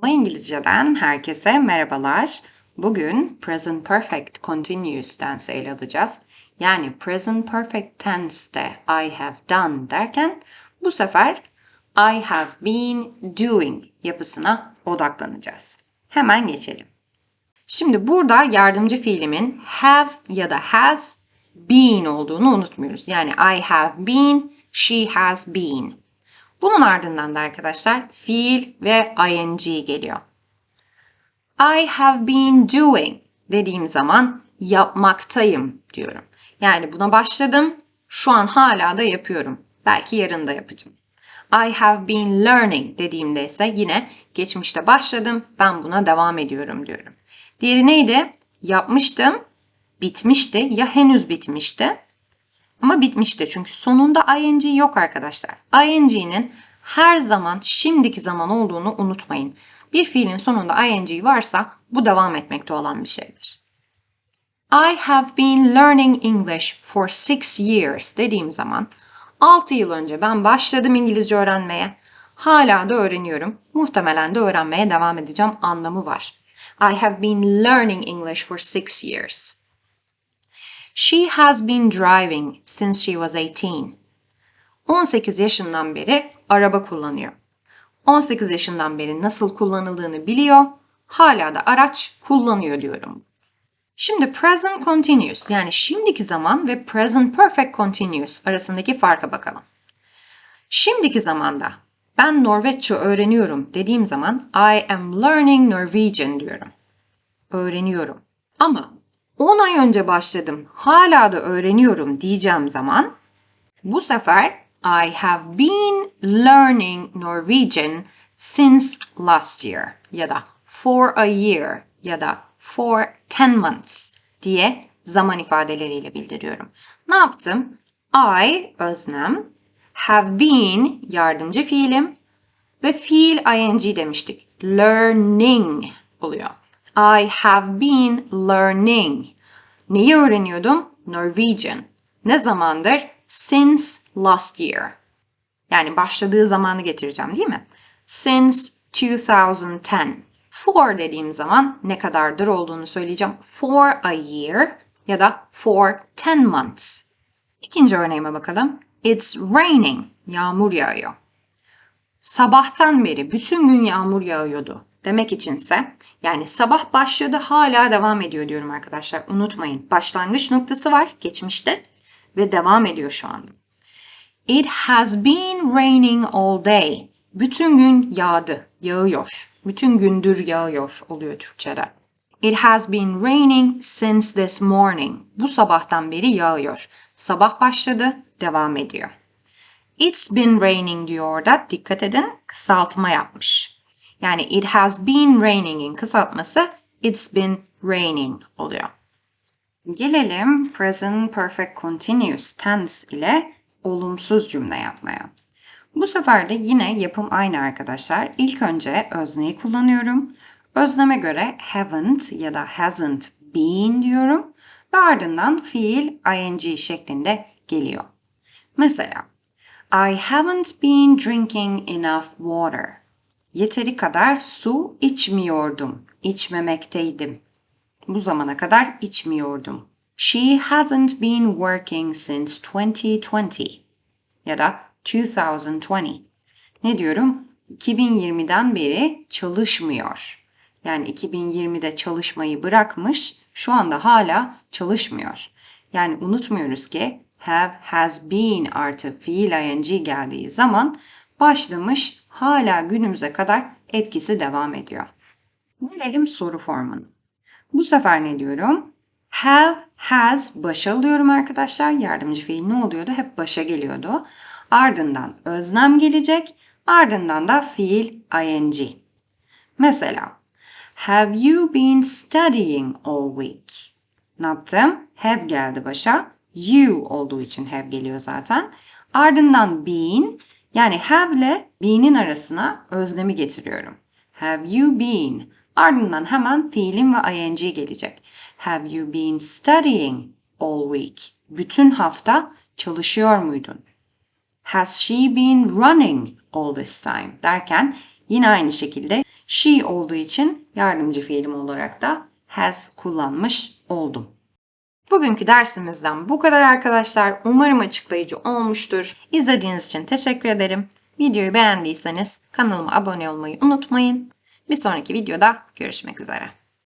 Kolay İngilizce'den herkese merhabalar. Bugün present perfect continuous tense ele alacağız. Yani present perfect tense'te I have done derken bu sefer I have been doing yapısına odaklanacağız. Hemen geçelim. Şimdi burada yardımcı fiilimin have ya da has been olduğunu unutmuyoruz. Yani I have been, she has been. Bunun ardından da arkadaşlar fiil ve ing geliyor. I have been doing dediğim zaman yapmaktayım diyorum. Yani buna başladım, şu an hala da yapıyorum. Belki yarın da yapacağım. I have been learning dediğimde ise yine geçmişte başladım, ben buna devam ediyorum diyorum. Diğeri neydi? Yapmıştım, bitmişti ya henüz bitmişti ama bitmişti çünkü sonunda ing yok arkadaşlar. ing'nin her zaman şimdiki zaman olduğunu unutmayın. Bir fiilin sonunda ing varsa bu devam etmekte olan bir şeydir. I have been learning English for six years dediğim zaman 6 yıl önce ben başladım İngilizce öğrenmeye. Hala da öğreniyorum. Muhtemelen de öğrenmeye devam edeceğim anlamı var. I have been learning English for six years. She has been driving since she was 18. 18 yaşından beri araba kullanıyor. 18 yaşından beri nasıl kullanıldığını biliyor. Hala da araç kullanıyor diyorum. Şimdi present continuous yani şimdiki zaman ve present perfect continuous arasındaki farka bakalım. Şimdiki zamanda ben Norveççe öğreniyorum dediğim zaman I am learning Norwegian diyorum. Öğreniyorum. Ama 10 ay önce başladım, hala da öğreniyorum diyeceğim zaman bu sefer I have been learning Norwegian since last year ya da for a year ya da for 10 months diye zaman ifadeleriyle bildiriyorum. Ne yaptım? I öznem, have been yardımcı fiilim ve fiil ing demiştik. Learning oluyor. I have been learning. Neyi öğreniyordum? Norwegian. Ne zamandır? Since last year. Yani başladığı zamanı getireceğim değil mi? Since 2010. For dediğim zaman ne kadardır olduğunu söyleyeceğim. For a year ya da for 10 months. İkinci örneğime bakalım. It's raining. Yağmur yağıyor. Sabahtan beri bütün gün yağmur yağıyordu demek içinse yani sabah başladı hala devam ediyor diyorum arkadaşlar. Unutmayın başlangıç noktası var geçmişte ve devam ediyor şu anda. It has been raining all day. Bütün gün yağdı, yağıyor. Bütün gündür yağıyor oluyor Türkçe'de. It has been raining since this morning. Bu sabahtan beri yağıyor. Sabah başladı, devam ediyor. It's been raining diyor da dikkat edin kısaltma yapmış. Yani it has been raining'in kısaltması it's been raining oluyor. Gelelim present perfect continuous tense ile olumsuz cümle yapmaya. Bu sefer de yine yapım aynı arkadaşlar. İlk önce özneyi kullanıyorum. Özneme göre haven't ya da hasn't been diyorum ve ardından fiil ing şeklinde geliyor. Mesela I haven't been drinking enough water. Yeteri kadar su içmiyordum, içmemekteydim. Bu zamana kadar içmiyordum. She hasn't been working since 2020 ya da 2020. Ne diyorum? 2020'den beri çalışmıyor. Yani 2020'de çalışmayı bırakmış, şu anda hala çalışmıyor. Yani unutmuyoruz ki have, has been artı fiil ing geldiği zaman başlamış hala günümüze kadar etkisi devam ediyor. Gelelim soru formunu. Bu sefer ne diyorum? Have, has başa alıyorum arkadaşlar. Yardımcı fiil ne oluyordu? Hep başa geliyordu. Ardından öznem gelecek. Ardından da fiil ing. Mesela Have you been studying all week? Ne yaptım? Have geldi başa. You olduğu için have geliyor zaten. Ardından been yani have ile be'nin arasına öznemi getiriyorum. Have you been? Ardından hemen fiilim ve ing gelecek. Have you been studying all week? Bütün hafta çalışıyor muydun? Has she been running all this time? Derken yine aynı şekilde she olduğu için yardımcı fiilim olarak da has kullanmış oldum. Bugünkü dersimizden bu kadar arkadaşlar. Umarım açıklayıcı olmuştur. İzlediğiniz için teşekkür ederim. Videoyu beğendiyseniz kanalıma abone olmayı unutmayın. Bir sonraki videoda görüşmek üzere.